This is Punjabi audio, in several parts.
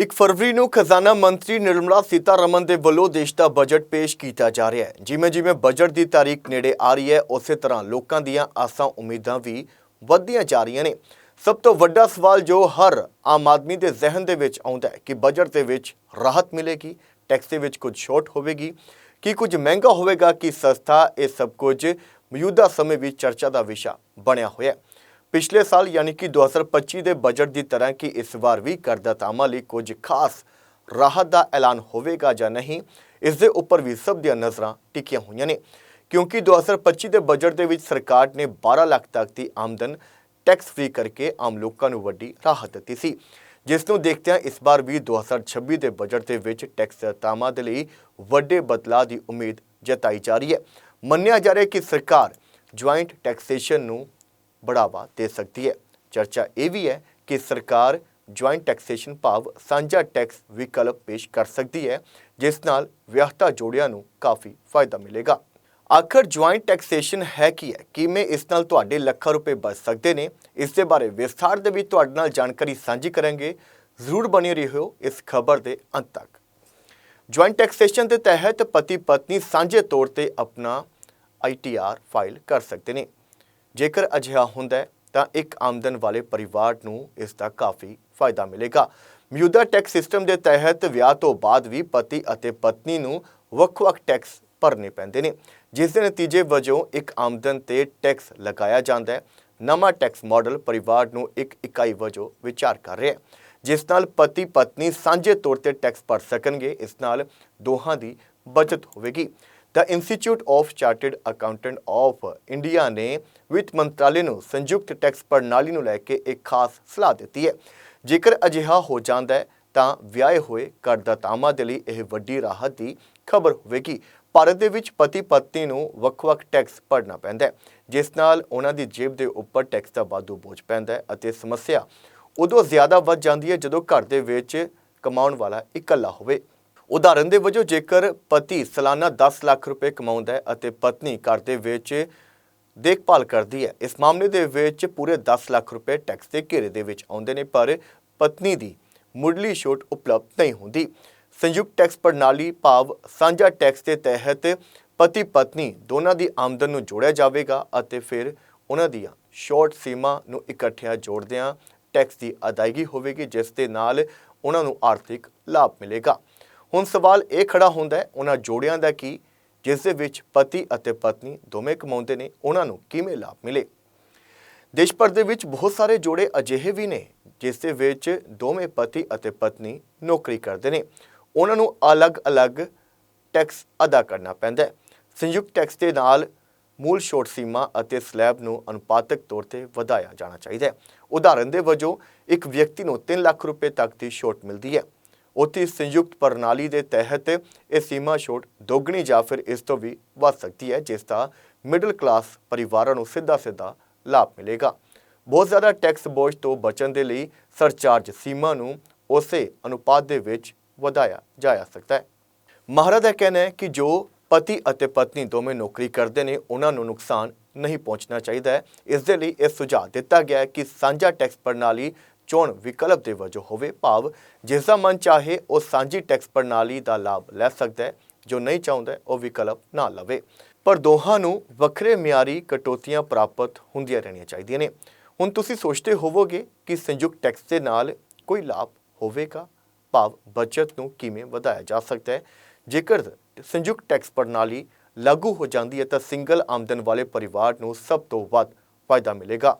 ਇੱਕ ਫਰਵਰੀ ਨੂੰ ਖਜ਼ਾਨਾ ਮੰਤਰੀ ਨਿਰਮਲਾ ਸੀਤਾਰਮਨ ਦੇ ਵੱਲੋਂ ਦੇਸ਼ ਦਾ ਬਜਟ ਪੇਸ਼ ਕੀਤਾ ਜਾ ਰਿਹਾ ਹੈ। ਜਿਵੇਂ ਜਿਵੇਂ ਬਜਟ ਦੀ ਤਾਰੀਖ ਨੇੜੇ ਆ ਰਹੀ ਹੈ, ਉਸੇ ਤਰ੍ਹਾਂ ਲੋਕਾਂ ਦੀਆਂ ਆਸਾਂ ਉਮੀਦਾਂ ਵੀ ਵੱਧਦੀਆਂ ਜਾ ਰਹੀਆਂ ਨੇ। ਸਭ ਤੋਂ ਵੱਡਾ ਸਵਾਲ ਜੋ ਹਰ ਆਮ ਆਦਮੀ ਦੇ ਜ਼ਿਹਨ ਦੇ ਵਿੱਚ ਆਉਂਦਾ ਹੈ ਕਿ ਬਜਟ ਦੇ ਵਿੱਚ ਰਾਹਤ ਮਿਲੇਗੀ ਟੈਕਸ ਦੇ ਵਿੱਚ ਕੁਝ ਛੋਟ ਹੋਵੇਗੀ, ਕੀ ਕੁਝ ਮਹਿੰਗਾ ਹੋਵੇਗਾ, ਕਿ ਸਸਤਾ, ਇਹ ਸਭ ਕੁਝ ਮੌਜੂਦਾ ਸਮੇਂ ਵਿੱਚ ਚਰਚਾ ਦਾ ਵਿਸ਼ਾ ਬਣਿਆ ਹੋਇਆ ਹੈ। ਪਿਛਲੇ ਸਾਲ ਯਾਨੀ ਕਿ 2025 ਦੇ ਬਜਟ ਦੀ ਤਰ੍ਹਾਂ ਕਿ ਇਸ ਵਾਰ ਵੀ ਕਰਦਾਤਾਵਾਂ ਲਈ ਕੁਝ ਖਾਸ ਰਾਹਤ ਦਾ ਐਲਾਨ ਹੋਵੇਗਾ ਜਾਂ ਨਹੀਂ, ਇਸ ਦੇ ਉੱਪਰ ਵੀ ਸਭ ਦੀਆਂ ਨਜ਼ਰਾਂ ਟਿਕੀਆਂ ਹੋਈਆਂ ਨੇ। ਕਿਉਂਕਿ 2025 ਦੇ ਬਜਟ ਦੇ ਵਿੱਚ ਸਰਕਾਰ ਨੇ 12 ਲੱਖ ਤੱਕ ਦੀ ਆਮਦਨ ਟੈਕਸ ਫ੍ਰੀ ਕਰਕੇ ਆਮ ਲੋਕਾਂ ਨੂੰ ਵੱਡੀ ਰਾਹਤ ਦਿੱਤੀ ਸੀ। ਜਿਸ ਨੂੰ ਦੇਖਦਿਆਂ ਇਸ ਵਾਰ ਵੀ 2026 ਦੇ ਬਜਟ ਦੇ ਵਿੱਚ ਟੈਕਸ ਦਾਤਾਵਾਂ ਦੇ ਲਈ ਵੱਡੇ ਬਦਲਾਅ ਦੀ ਉਮੀਦ ਜਤਾਈ ਜਾ ਰਹੀ ਹੈ। ਮੰਨਿਆ ਜਾ ਰਿਹਾ ਹੈ ਕਿ ਸਰਕਾਰ ਜੁਆਇੰਟ ਟੈਕਸੇਸ਼ਨ ਨੂੰ ਬੜਾਵਾ ਦੇ ਸਕਦੀ ਹੈ ਚਰਚਾ ਇਹ ਵੀ ਹੈ ਕਿ ਸਰਕਾਰ ਜੁਆਇੰਟ ਟੈਕਸੇਸ਼ਨ ਭਾਵ ਸਾਂਝਾ ਟੈਕਸ ਵਿਕਲਪ ਪੇਸ਼ ਕਰ ਸਕਦੀ ਹੈ ਜਿਸ ਨਾਲ ਵਿਆਹਤਾ ਜੋੜਿਆਂ ਨੂੰ ਕਾਫੀ ਫਾਇਦਾ ਮਿਲੇਗਾ ਆਖਰ ਜੁਆਇੰਟ ਟੈਕਸੇਸ਼ਨ ਹੈ ਕੀ ਹੈ ਕਿਵੇਂ ਇਸ ਨਾਲ ਤੁਹਾਡੇ ਲੱਖਾਂ ਰੁਪਏ ਬਚ ਸਕਦੇ ਨੇ ਇਸ ਦੇ ਬਾਰੇ ਵਿਸਥਾਰ ਦੇ ਵਿੱਚ ਤੁਹਾਡੇ ਨਾਲ ਜਾਣਕਾਰੀ ਸਾਂਝੀ ਕਰਾਂਗੇ ਜ਼ਰੂਰ ਬਣੇ ਰਹੋ ਇਸ ਖਬਰ ਦੇ ਅੰਤ ਤੱਕ ਜੁਆਇੰਟ ਟੈਕਸੇਸ਼ਨ ਦੇ ਤਹਿਤ ਪਤੀ ਪਤਨੀ ਸਾਂਝੇ ਤੌਰ ਤੇ ਆਪਣਾ ਆਈਟੀਆਰ ਫਾਈਲ ਕਰ ਸਕਦੇ ਨੇ ਜੇਕਰ ਅਜਿਹਾ ਹੁੰਦਾ ਤਾਂ ਇੱਕ ਆਮਦਨ ਵਾਲੇ ਪਰਿਵਾਰ ਨੂੰ ਇਸ ਦਾ ਕਾਫੀ ਫਾਇਦਾ ਮਿਲੇਗਾ। ਮੌਜੂਦਾ ਟੈਕਸ ਸਿਸਟਮ ਦੇ ਤਹਿਤ ਵਿਆਹ ਤੋਂ ਬਾਅਦ ਵੀ ਪਤੀ ਅਤੇ ਪਤਨੀ ਨੂੰ ਵੱਖ-ਵੱਖ ਟੈਕਸ ਭਰਨੇ ਪੈਂਦੇ ਨੇ, ਜਿਸ ਦੇ ਨਤੀਜੇ ਵਜੋਂ ਇੱਕ ਆਮਦਨ ਤੇ ਟੈਕਸ ਲਗਾਇਆ ਜਾਂਦਾ ਹੈ। ਨਵਾਂ ਟੈਕਸ ਮਾਡਲ ਪਰਿਵਾਰ ਨੂੰ ਇੱਕ ਇਕਾਈ ਵਜੋਂ ਵਿਚਾਰ ਕਰ ਰਿਹਾ ਹੈ, ਜਿਸ ਨਾਲ ਪਤੀ ਪਤਨੀ ਸਾਂਝੇ ਤੌਰ ਤੇ ਟੈਕਸ ਭਰ ਸਕਣਗੇ। ਇਸ ਨਾਲ ਦੋਹਾਂ ਦੀ ਬਚਤ ਹੋਵੇਗੀ। ਦਾ institute of chartered accountant of India ਨੇ ਵਿੱਤ ਮੰਤਰਾਲੇ ਨੂੰ ਸੰਯੁਕਤ ਟੈਕਸ ਪ੍ਰਣਾਲੀ ਨੂੰ ਲੈ ਕੇ ਇੱਕ ਖਾਸ ਸਲਾਹ ਦਿੱਤੀ ਹੈ। ਜੇਕਰ ਅਜਿਹਾ ਹੋ ਜਾਂਦਾ ਹੈ, ਤਾਂ ਵਿਆਹੇ ਹੋਏ ਕਰਦਾਤਾਵਾਂ ਦੇ ਲਈ ਇਹ ਵੱਡੀ ਰਾਹਤ ਦੀ ਖਬਰ ਹੋਵੇਗੀ। ਭਾਰਤ ਦੇ ਵਿੱਚ ਪਤੀ ਪਤਨੀ ਨੂੰ ਵੱਖ-ਵੱਖ ਟੈਕਸ ਭਰਨਾ ਪੈਂਦਾ ਹੈ, ਜਿਸ ਨਾਲ ਉਹਨਾਂ ਦੀ ਜੇਬ ਦੇ ਉੱਪਰ ਟੈਕਸ ਦਾ ਵਾਧੂ ਬੋਝ ਪੈਂਦਾ ਹੈ ਅਤੇ ਸਮੱਸਿਆ ਉਦੋਂ ਜ਼ਿਆਦਾ ਵੱਧ ਜਾਂਦੀ ਹੈ ਜਦੋਂ ਘਰ ਦੇ ਵਿੱਚ ਕਮਾਉਣ ਵਾਲਾ ਇਕੱਲਾ ਹੋਵੇ। ਉਦਾਹਰਨ ਦੇ ਵਜੋਂ ਜੇਕਰ ਪਤੀ ਸਾਲਾਨਾ 10 ਲੱਖ ਰੁਪਏ ਕਮਾਉਂਦਾ ਹੈ ਅਤੇ ਪਤਨੀ ਘਰ ਦੇ ਵਿੱਚ ਦੇਖਭਾਲ ਕਰਦੀ ਹੈ, ਇਸ ਮਾਮਲੇ ਦੇ ਵਿੱਚ ਪੂਰੇ 10 ਲੱਖ ਰੁਪਏ ਟੈਕਸ ਦੇ ਘੇਰੇ ਦੇ ਵਿੱਚ ਆਉਂਦੇ ਨੇ, ਪਰ ਪਤਨੀ ਦੀ ਮੁੱਢਲੀ ਛੋਟ ਉਪਲਬਧ ਨਹੀਂ ਹੁੰਦੀ। ਸੰਯੁਕਤ ਟੈਕਸ ਪ੍ਰਣਾਲੀ ਭਾਵ ਸਾਂਝਾ ਟੈਕਸ ਦੇ ਤਹਿਤ ਪਤੀ ਪਤਨੀ ਦੋਨਾਂ ਦੀ ਆਮਦਨ ਨੂੰ ਜੋੜਿਆ ਜਾਵੇਗਾ ਅਤੇ ਫਿਰ ਉਹਨਾਂ ਦੀਆਂ ਸ਼ਾਰਟ ਸੀਮਾ ਨੂੰ ਇਕੱਠਿਆਂ ਜੋੜਦਿਆਂ ਟੈਕਸ ਦੀ ਅਦਾਇਗੀ ਹੋਵੇਗੀ, ਜਿਸ ਦੇ ਨਾਲ ਉਹਨਾਂ ਨੂੰ ਆਰਥਿਕ ਲਾਭ ਮਿਲੇਗਾ। ਹੁਣ ਸਵਾਲ ਇਹ ਖੜਾ ਹੁੰਦਾ ਹੈ, ਉਹਨਾਂ ਜੋੜਿਆਂ ਦਾ ਕੀ, ਜਿਸ ਦੇ ਵਿੱਚ ਪਤੀ ਅਤੇ ਪਤਨੀ ਦੋਵੇਂ ਕਮਾਉਂਦੇ ਨੇ, ਉਹਨਾਂ ਨੂੰ ਕਿਵੇਂ ਲਾਭ ਮਿਲੇ? ਦੇਸ਼ ਭਰ ਦੇ ਵਿੱਚ ਬਹੁਤ ਸਾਰੇ ਜੋੜੇ ਅਜਿਹੇ ਵੀ ਨੇ, ਜਿਸ ਦੇ ਵਿੱਚ ਦੋਵੇਂ ਪਤੀ ਅਤੇ ਪਤਨੀ ਨੌਕਰੀ ਕਰਦੇ ਨੇ। ਉਹਨਾਂ ਨੂੰ ਅਲੱਗ-ਅਲੱਗ ਟੈਕਸ ਅਦਾ ਕਰਨਾ ਪੈਂਦਾ ਹੈ। ਸੰਯੁਕਤ ਟੈਕਸ ਦੇ ਨਾਲ ਮੂਲ ਛੋਟ ਸੀਮਾ ਅਤੇ ਸਲੈਬ ਨੂੰ ਅਨੁਪਾਤਕ ਤੌਰ ਤੇ ਵਧਾਇਆ ਜਾਣਾ ਚਾਹੀਦਾ ਹੈ। ਉਦਾਹਰਨ ਦੇ ਵਜੋਂ, ਇੱਕ ਵਿਅਕਤੀ ਨੂੰ 3 ਲੱਖ ਰੁਪਏ ਤੱਕ ਦੀ ਛੋਟ ਮਿਲਦੀ ਹੈ। ਉੱਥੇ ਸੰਯੁਕਤ ਪ੍ਰਣਾਲੀ ਦੇ ਤਹਿਤ ਇਹ ਸੀਮਾ ਛੋਟ ਦੋਗਣੀ ਜਾਂ ਫਿਰ ਇਸ ਤੋਂ ਵੀ ਵੱਧ ਸਕਦੀ ਹੈ, ਜਿਸ ਦਾ ਮਿਡਲ ਕਲਾਸ ਪਰਿਵਾਰਾਂ ਨੂੰ ਸਿੱਧਾ-ਸਿੱਧਾ ਲਾਭ ਮਿਲੇਗਾ। ਬਹੁਤ ਜ਼ਿਆਦਾ ਟੈਕਸ ਬੋਝ ਤੋਂ ਬਚਣ ਦੇ ਲਈ ਸਰਚਾਰਜ ਸੀਮਾ ਨੂੰ ਉਸੇ ਅਨੁਪਾਤ ਦੇ ਵਿੱਚ ਵਧਾਇਆ ਜਾ ਸਕਦਾ ਹੈ। ਮਹਾਰਾਜ ਦਾ ਕਹਿਣਾ ਹੈ ਕਿ ਜੋ ਪਤੀ ਅਤੇ ਪਤਨੀ ਦੋਵੇਂ ਨੌਕਰੀ ਕਰਦੇ ਨੇ, ਉਹਨਾਂ ਨੂੰ ਨੁਕਸਾਨ ਨਹੀਂ ਪਹੁੰਚਣਾ ਚਾਹੀਦਾ ਹੈ। ਇਸ ਦੇ ਲਈ ਇਹ ਸੁਝਾਅ ਦਿੱਤਾ ਗਿਆ ਹੈ ਕਿ ਸਾਂਝਾ ਟੈਕਸ ਪ੍ਰਣਾਲੀ ਚੋਣ ਵਿਕਲਪ ਦੇ ਵਜੋਂ ਹੋਵੇ ਭਾਵ ਜਿਸ ਦਾ ਮਨ ਚਾਹੇ ਉਹ ਸਾਂਝੀ ਟੈਕਸ ਪ੍ਰਣਾਲੀ ਦਾ ਲਾਭ ਲੈ ਸਕਦਾ ਹੈ, ਜੋ ਨਹੀਂ ਚਾਹੁੰਦਾ ਉਹ ਵਿਕਲਪ ਨਾ ਲਵੇ। ਪਰ ਦੋਹਾਂ ਨੂੰ ਵੱਖਰੇ ਮਿਆਰੀ ਕਟੌਤੀਆਂ ਪ੍ਰਾਪਤ ਹੁੰਦੀਆਂ ਰਹਿਣੀਆਂ ਚਾਹੀਦੀਆਂ ਨੇ। ਹੁਣ ਤੁਸੀਂ ਸੋਚਦੇ ਹੋਵੋਗੇ ਕਿ ਸੰਯੁਕਤ ਟੈਕਸ ਦੇ ਨਾਲ ਕੋਈ ਲਾਭ ਹੋਵੇਗਾ? ਭਾਵ, ਬਚਤ ਨੂੰ ਕਿਵੇਂ ਵਧਾਇਆ ਜਾ ਸਕਦਾ ਹੈ? ਜੇਕਰ ਸੰਯੁਕਤ ਟੈਕਸ ਪ੍ਰਣਾਲੀ ਲਾਗੂ ਹੋ ਜਾਂਦੀ ਹੈ ਤਾਂ ਸਿੰਗਲ ਆਮਦਨ ਵਾਲੇ ਪਰਿਵਾਰ ਨੂੰ ਸਭ ਤੋਂ ਵੱਧ ਫਾਇਦਾ ਮਿਲੇਗਾ।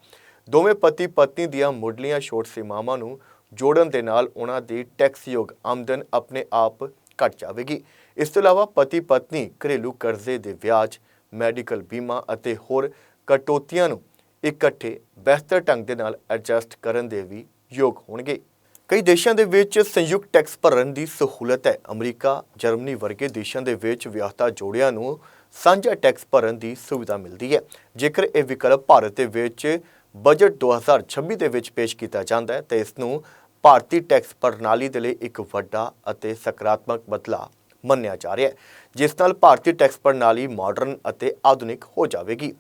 ਦੋਵੇਂ ਪਤੀ ਪਤਨੀ ਦੀਆਂ ਮੁੱਢਲੀਆਂ ਛੋਟ ਸੀਮਾਵਾਂ ਨੂੰ ਜੋੜਨ ਦੇ ਨਾਲ ਉਹਨਾਂ ਦੀ ਟੈਕਸਯੋਗ ਆਮਦਨ ਆਪਣੇ ਆਪ ਘਟ ਜਾਵੇਗੀ। ਇਸ ਤੋਂ ਇਲਾਵਾ ਪਤੀ ਪਤਨੀ ਘਰੇਲੂ ਕਰਜ਼ੇ ਦੇ ਵਿਆਜ, ਮੈਡੀਕਲ ਬੀਮਾ ਅਤੇ ਹੋਰ ਕਟੌਤੀਆਂ ਨੂੰ ਇਕੱਠੇ ਬਿਹਤਰ ਢੰਗ ਦੇ ਨਾਲ ਐਡਜਸਟ ਕਰਨ ਦੇ ਵੀ ਯੋਗ ਹੋਣਗੇ। ਕਈ ਦੇਸ਼ਾਂ ਦੇ ਵਿੱਚ ਸੰਯੁਕਤ ਟੈਕਸ ਭਰਨ ਦੀ ਸਹੂਲਤ ਹੈ। ਅਮਰੀਕਾ, ਜਰਮਨੀ ਵਰਗੇ ਦੇਸ਼ਾਂ ਦੇ ਵਿੱਚ ਵਿਆਹਤਾ ਜੋੜਿਆਂ ਨੂੰ ਸਾਂਝਾ ਟੈਕਸ ਭਰਨ ਦੀ ਸੁਵਿਧਾ ਮਿਲਦੀ ਹੈ। ਜੇਕਰ ਇਹ ਵਿਕਲਪ ਭਾਰਤ ਦੇ ਵਿੱਚ ਬਜਟ 2026 ਦੇ ਵਿੱਚ ਪੇਸ਼ ਕੀਤਾ ਜਾਂਦਾ ਹੈ ਤਾਂ ਇਸ ਨੂੰ ਭਾਰਤੀ ਟੈਕਸ ਪ੍ਰਣਾਲੀ ਦੇ ਲਈ ਇੱਕ ਵੱਡਾ ਅਤੇ ਸਕਾਰਾਤਮਕ ਬਦਲਾਅ ਮੰਨਿਆ ਜਾ ਰਿਹਾ ਹੈ, ਜਿਸ ਨਾਲ ਭਾਰਤੀ ਟੈਕਸ ਪ੍ਰਣਾਲੀ ਮਾਡਰਨ ਅਤੇ ਆਧੁਨਿਕ ਹੋ ਜਾਵੇਗੀ।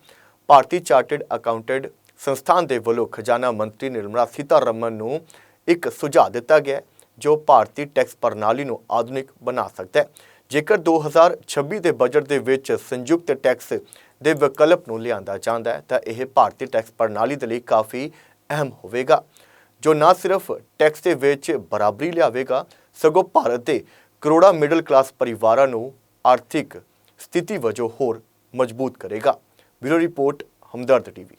ਭਾਰਤੀ ਚਾਰਟਰਡ ਅਕਾਊਂਟੈਂਟ ਸੰਸਥਾਨ ਦੇ ਵੱਲੋਂ ਖਜ਼ਾਨਾ ਮੰਤਰੀ ਨਿਰਮਲਾ ਸੀਤਾਰਮਨ ਨੂੰ ਇੱਕ ਸੁਝਾਅ ਦਿੱਤਾ ਗਿਆ ਜੋ ਭਾਰਤੀ ਟੈਕਸ ਪ੍ਰਣਾਲੀ ਨੂੰ ਆਧੁਨਿਕ ਬਣਾ ਸਕਦਾ ਹੈ। ਜੇਕਰ 2026 ਦੇ ਬਜਟ ਦੇ ਵਿੱਚ ਸੰਯੁਕਤ ਟੈਕਸ ਦੇ ਵਿਕਲਪ ਨੂੰ ਲਿਆਂਦਾ ਜਾਂਦਾ ਹੈ, ਤਾਂ ਇਹ ਭਾਰਤੀ ਟੈਕਸ ਪ੍ਰਣਾਲੀ ਦੇ ਲਈ ਕਾਫੀ ਅਹਿਮ ਹੋਵੇਗਾ, ਜੋ ਨਾ ਸਿਰਫ ਟੈਕਸ ਦੇ ਵਿੱਚ ਬਰਾਬਰੀ ਲਿਆਵੇਗਾ, ਸਗੋਂ ਭਾਰਤ ਦੇ ਕਰੋੜਾਂ ਮਿਡਲ ਕਲਾਸ ਪਰਿਵਾਰਾਂ ਨੂੰ ਆਰਥਿਕ ਸਥਿਤੀ ਵਜੋਂ ਹੋਰ ਮਜ਼ਬੂਤ ਕਰੇਗਾ। Bureau report, Hamdard TV.